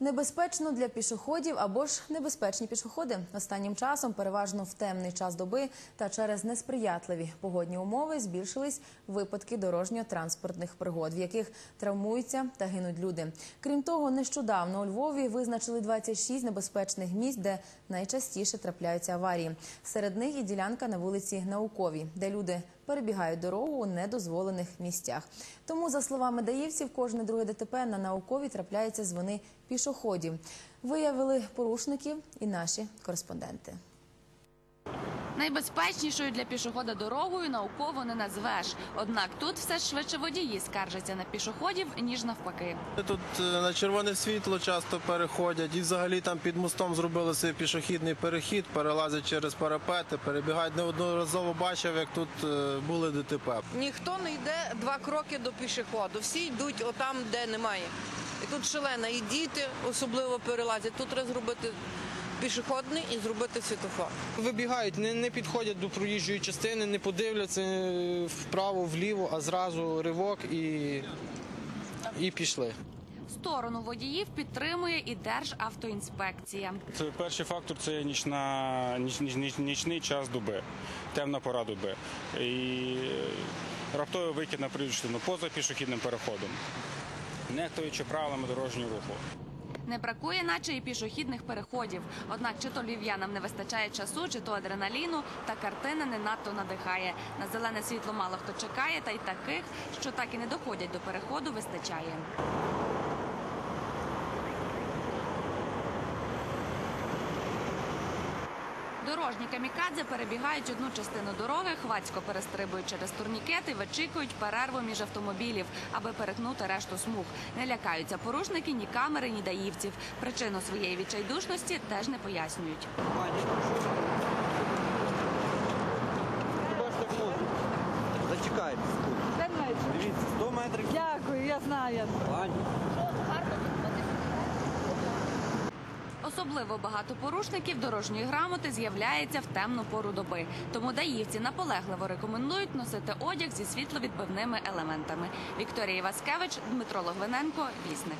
Небезпечно для пішоходів або ж небезпечні пішоходи. Останнім часом, переважно в темний час доби та через несприятливі погодні умови, збільшились випадки дорожньо-транспортних пригод, в яких травмуються та гинуть люди. Крім того, нещодавно у Львові визначили 26 небезпечних місць, де найчастіше трапляються аварії. Серед них і ділянка на вулиці Науковій, де люди перебігають дорогу у недозволених місцях. Тому, за словами даївців, кожне друге ДТП на науковій трапляється з вини пішоходів. Виявили порушників і наші кореспонденти. Найбезпечнішою для пішохода дорогою науково не назвеш. Однак тут все ж швидше водії скаржаться на пішоходів, ніж навпаки. Тут е, на червоне світло часто переходять і взагалі там під мостом зробили собі пішохідний перехід, перелазять через парапети, перебігають. Неодноразово бачив, як тут е, були ДТП. Ніхто не йде два кроки до пішоходу. Всі йдуть отам, де немає. І тут шалена, і діти особливо перелазять. Тут треба зробити пішохідний і зробити світофор. Вибігають, не, не підходять до проїжджої частини, не подивляться е, вправо, вліво, а зразу ривок і, і пішли. Сторону водіїв підтримує і Державтоінспекція. Це перший фактор це нічна, ніч, ніч, ніч- нічний час доби, темна пора доби. І е, раптовий викид на проїжджу поза пішохідним переходом, нехтуючи правилами дорожнього руху. Не бракує, наче і пішохідних переходів. Однак, чи то львів'янам не вистачає часу, чи то адреналіну, та картина не надто надихає. На зелене світло мало хто чекає, та й таких, що так і не доходять до переходу, вистачає. Дорожні камікадзе перебігають одну частину дороги, хвацько перестрибують через турнікети, вичікують перерву між автомобілів, аби перетнути решту смуг. Не лякаються порушники ні камери, ні даївців. Причину своєї відчайдушності теж не пояснюють. Зачекайте. Дивіться, 100 метрів. Дякую, я знаю. Особливо багато порушників дорожньої грамоти з'являється в темну пору доби. Тому даївці наполегливо рекомендують носити одяг зі світловідбивними елементами. Вікторія Васкевич, Дмитро Логвиненко, Вісник.